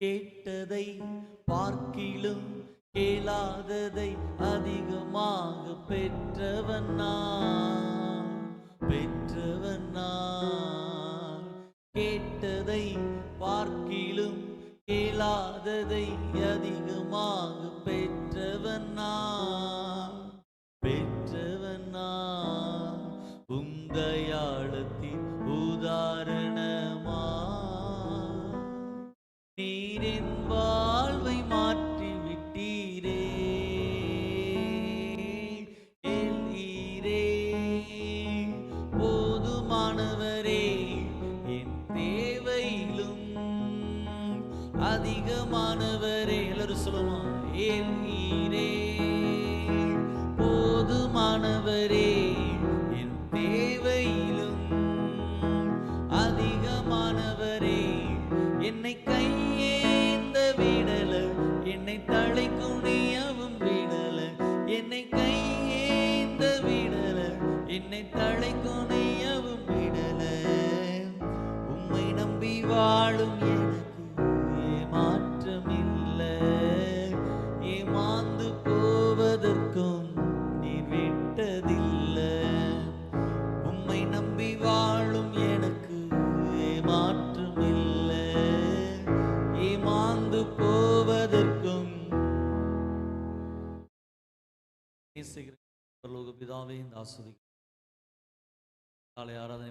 கேட்டதை பார்க்கிலும் கேளாததை அதிகமாக பெற்றவன் நான் பெற்றவன் நான் கேட்டதை பார்க்கிலும் கேளாததை அதிகமாக பெற்றவன் நான் பெற்றவன் நான் உந்தயாளத்தின் நீரின் வாழ்வை மாற்றி விட்டீரே எல் போதுமானவரே என் தேவையிலும் அதிகமானவரே. எல்லாரும் சொல்லுமா போதுமானவரே என் தேவையிலும் அதிகமானவரே. என்னை கை வாழும் எனக்கு ஏமாற்றம் இல்லை ஏமாந்து போவதற்கும் நீர் விட்டதில்லை. உம்மை நம்பி வாழும் எனக்கு ஏமாற்றம் இல்லை ஏமாந்து போவதற்கும் நேசிக்கிற பிதாவே இந்த ஆஸ்வதி காலை ஆராதனை